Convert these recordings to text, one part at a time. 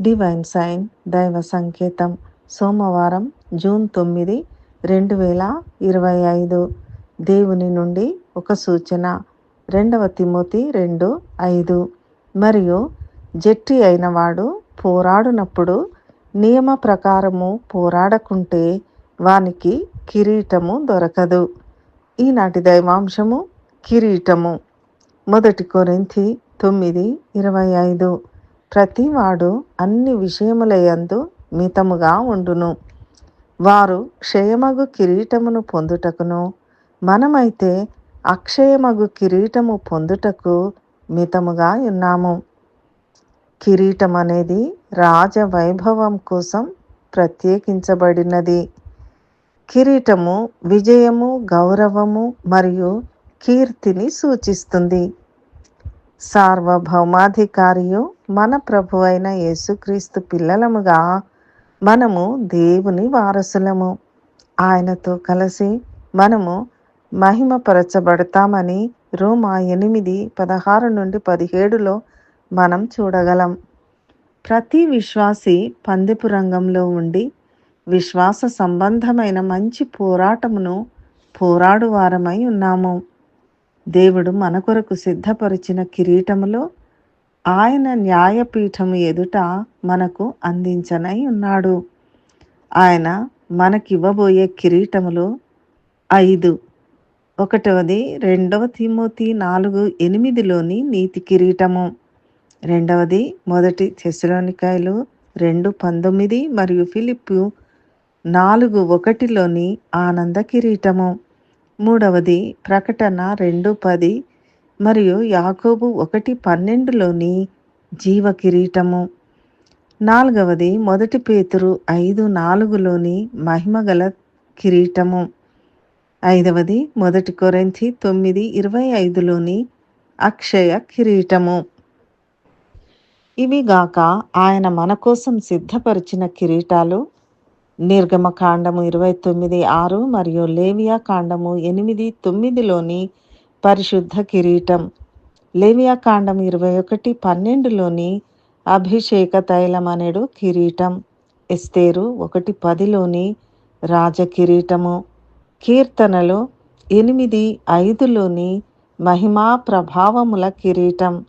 Divine sign దైవ సంకేతం సోమవారం జూన్ తొమ్మిది రెండు వేల ఇరవై ఐదు. దేవుని నుండి ఒక సూచన రెండవ తిమోతి రెండు ఐదు. మరియు జట్టి అయినవాడు పోరాడునప్పుడు నియమ ప్రకారము పోరాడకుంటే వానికి కిరీటము దొరకదు. ఈనాటి దైవాంశము కిరీటము. మొదటి కొరింథి తొమ్మిది ఇరవై ఐదు. ప్రతివాడు అన్ని విషయములయందు మితముగా ఉండును. వారు క్షయమగు కిరీటమును పొందుటకును మనమైతే అక్షయమగు కిరీటము పొందుటకు మితముగా ఉన్నాము. కిరీటం అనేది రాజవైభవం కోసం ప్రత్యేకించబడినది. కిరీటము విజయము గౌరవము మరియు కీర్తిని సూచిస్తుంది. సార్వభౌమాధికారియు మన ప్రభు అయిన యేసుక్రీస్తు పిల్లలముగా మనము దేవుని వారసులము. ఆయనతో కలిసి మనము మహిమపరచబడతామని రోమా ఎనిమిది పదహారు నుండి పదిహేడులో మనం చూడగలం. ప్రతి విశ్వాసి పందెపు రంగంలో ఉండి విశ్వాస సంబంధమైన మంచి పోరాటమును పోరాడువారమై ఉన్నాము. దేవుడు మన కొరకు సిద్ధపరిచిన కిరీటములో ఆయన న్యాయపీఠము ఎదుట మనకు అందించనై ఉన్నాడు. ఆయన మనకివ్వబోయే కిరీటములు ఐదు. ఒకటవది రెండవ తిమోతి నాలుగు ఎనిమిదిలోని నీతి కిరీటము. రెండవది మొదటి తెసలోనికాయలు రెండు పంతొమ్మిది మరియు ఫిలిప్పు నాలుగు ఒకటిలోని ఆనంద కిరీటము. మూడవది ప్రకటన రెండు పది మరియు యాకోబు ఒకటి పన్నెండులోని జీవ కిరీటము. నాలుగవది మొదటి పేతురు ఐదు నాలుగులోని మహిమగల కిరీటము. ఐదవది మొదటి కొరెంతి తొమ్మిది ఇరవై ఐదులోని అక్షయ కిరీటము. ఇవి గాక ఆయన మన కోసం సిద్ధపరిచిన కిరీటాలు. నిర్గమకాండము ఇరవై తొమ్మిది ఆరు మరియు లేవియా కాండము ఎనిమిది తొమ్మిదిలోని పరిశుద్ధ కిరీటం. లేవియా కాండం ఇరవై ఒకటి పన్నెండులోని అభిషేక తైలం అనేడు కిరీటం. ఎస్తేరు ఒకటి పదిలోని రాజ కిరీటము కీర్తనలు ఎనిమిది ఐదులోని మహిమా ప్రభావముల కిరీటం.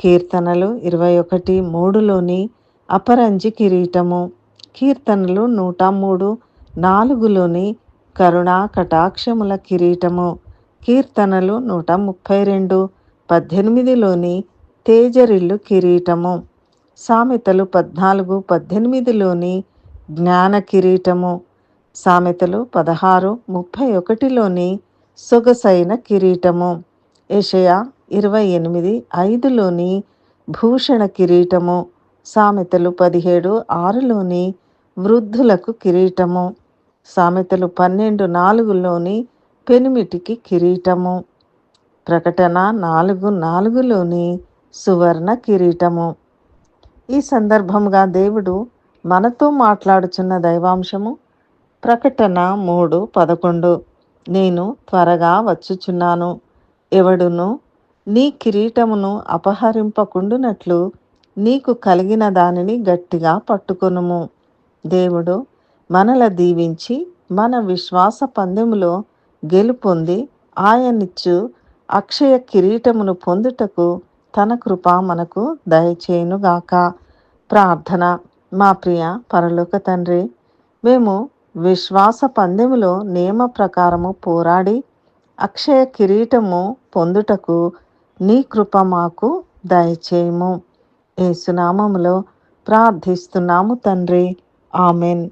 కీర్తనలు ఇరవై ఒకటి మూడులోని అపరంజి కిరీటము. కీర్తనలు నూట మూడు నాలుగులోని కరుణా కటాక్షముల కిరీటము. కీర్తనలు నూట ముప్పై రెండు పద్దెనిమిదిలోని తేజరిల్లు కిరీటము. సామెతలు పద్నాలుగు పద్దెనిమిదిలోని జ్ఞాన కిరీటము. సామెతలు పదహారు ముప్పై ఒకటిలోని సొగసైన కిరీటము. ఏషయా ఇరవై ఎనిమిది ఐదులోని భూషణ కిరీటము. సామెతలు పదిహేడు ఆరులోని వృద్ధులకు కిరీటము. సామెతలు పన్నెండు నాలుగులోని పెనిమిటికి కిరీటము. ప్రకటన నాలుగు నాలుగులోని సువర్ణ కిరీటము. ఈ సందర్భంగా దేవుడు మనతో మాట్లాడుచున్న దైవాంశము ప్రకటన మూడు పదకొండు. నేను త్వరగా వచ్చుచున్నాను. ఎవడును? నీ కిరీటమును అపహరింపకుండునట్లు నీకు కలిగిన దానిని గట్టిగా పట్టుకొనుము. దేవుడు మనల దీవించి మన విశ్వాస పందెములో గెలుపొంది ఆయనిచ్చు అక్షయ కిరీటమును పొందుటకు తన కృప మనకు దయచేయునుగాక. ప్రార్థన. మా ప్రియ పరలోక తండ్రి మేము విశ్వాస పందెములో నియమ ప్రకారము పోరాడి అక్షయ కిరీటము పొందుటకు నీ కృప మాకు దయచేయము. ఏసునామములో ప్రార్థిస్తున్నాము తండ్రి. ఆమెన్.